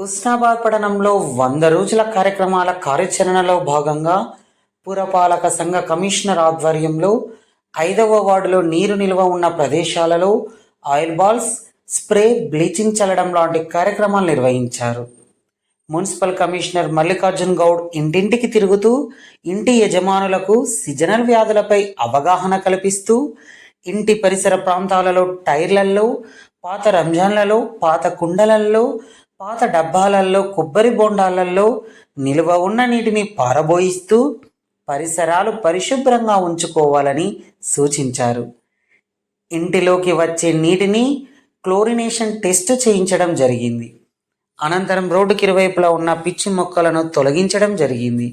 హుస్నాబాద్ పట్టణంలో వంద రోజుల కార్యక్రమాల కార్యాచరణలో భాగంగా పురపాలక సంఘ కమిషనర్ ఆధ్వర్యంలో ఐదవ వార్డులో నీరు నిల్వ ఉన్న ప్రదేశాలలో ఆయిల్ బాల్స్ స్ప్రే బ్లీచింగ్ చల్లడం లాంటి కార్యక్రమాలు నిర్వహించారు. మున్సిపల్ కమిషనర్ మల్లికార్జున్ గౌడ్ ఇంటింటికి తిరుగుతూ ఇంటి యజమానులకు సిజనల్ వ్యాధులపై అవగాహన కల్పిస్తూ ఇంటి పరిసర ప్రాంతాలలో టైర్లలో పాత రంజాన్లలో పాత కుండలల్లో పాత డబ్బాలల్లో కొబ్బరి బొండాలల్లో నిల్వ ఉన్న నీటిని పారబోయిస్తూ పరిసరాలు పరిశుభ్రంగా ఉంచుకోవాలని సూచించారు. ఇంటిలోకి వచ్చే నీటిని క్లోరినేషన్ టెస్ట్ చేయించడం జరిగింది. అనంతరం రోడ్డుకి ఇరువైపులా ఉన్న పిచ్చి మొక్కలను తొలగించడం జరిగింది.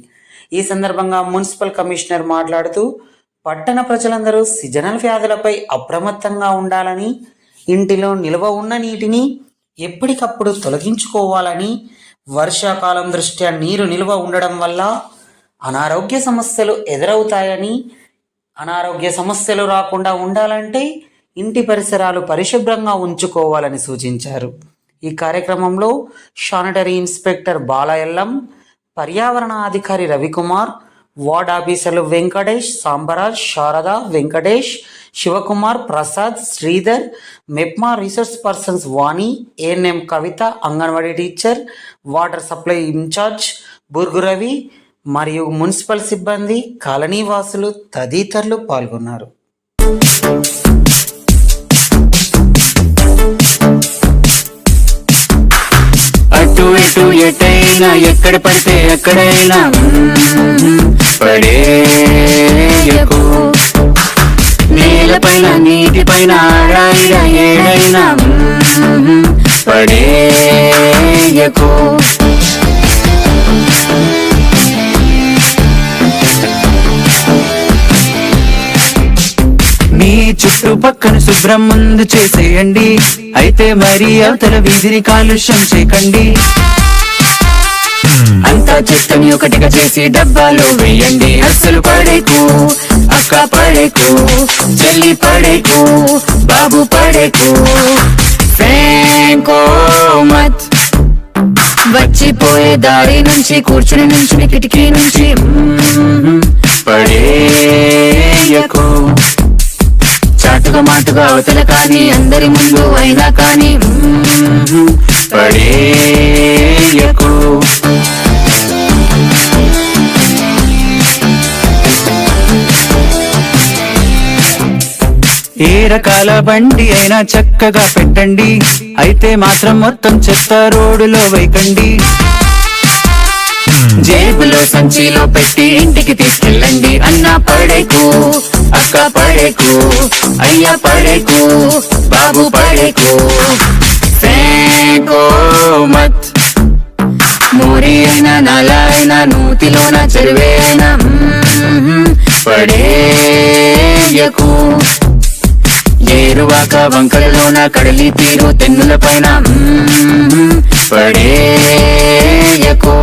ఈ సందర్భంగా మున్సిపల్ కమిషనర్ మాట్లాడుతూ పట్టణ ప్రజలందరూ సిజనల్ వ్యాధులపై అప్రమత్తంగా ఉండాలని ఇంటిలో నిల్వ ఉన్న నీటిని ఎప్పటికప్పుడు తొలగించుకోవాలని వర్షాకాలం దృష్ట్యా నీరు నిల్వ ఉండడం వల్ల అనారోగ్య సమస్యలు ఎదురవుతాయని అనారోగ్య సమస్యలు రాకుండా ఉండాలంటే ఇంటి పరిసరాలు పరిశుభ్రంగా ఉంచుకోవాలని సూచించారు. ఈ కార్యక్రమంలో శానిటరీ ఇన్స్పెక్టర్ బాలయల్లం పర్యావరణ అధికారి రవికుమార్ వార్డ్ ఆఫీసర్లు Venkatesh Sambaraj Sharada Venkatesh Shivakumar Prasad Sridhar MEPMA research persons Vani ANM Kavitha anganwadi teacher water supply incharge Burguravi మరియు మున్సిపల్ సిబ్బంది కాలనీ వాసులు తదితరులు పాల్గొన్నారు. అటు ఇటు ఎటైనా ఎక్కడ పడితే ఎక్కడైనా పడేయకు నేలపైన నీటిపైన ఆడాయిడ ఏడైనా. పడేయకు మీ చుట్టుపక్కన శుభ్రం ముందు చేసేయండి. అయితే మరి అవతల వీధిని కాలుష్యం చేయకండి. అంతా చెత్తని ఒకటిగా చేసి డబ్బాలో వేయండి. అస్సలు పడేకు అక్క పడేకు చెల్లి పడేకు బాబు పడేకు. ఫేంకో మత్. వచ్చిపోయే దారి నుంచి కూర్చుని నుంచి కిటికీ నుంచి పడేయకు. చాటుగా మాటుగా అవతల కానీ అందరి ముందు అయినా కానీ పడే ఏ రకాల బండి అయినా చక్కగా పెట్టండి. అయితే మాత్రం మొత్తం చెత్త రోడ్డులో వైకండి జేబులో సంచిలో పెట్టి ఇంటికి తీసుకెళ్ళండి. అన్న పడేకు అక్క పడేకు అయ్య పడేకు బాబు పడేకు. ఫేంకో మత్ మోరి అయినా నల అయినా నూతిలోన చెరువే అయినా పడేయకు. వాక వంకలలోన కడలి తీరు తెన్నుల పైన. పడేయకో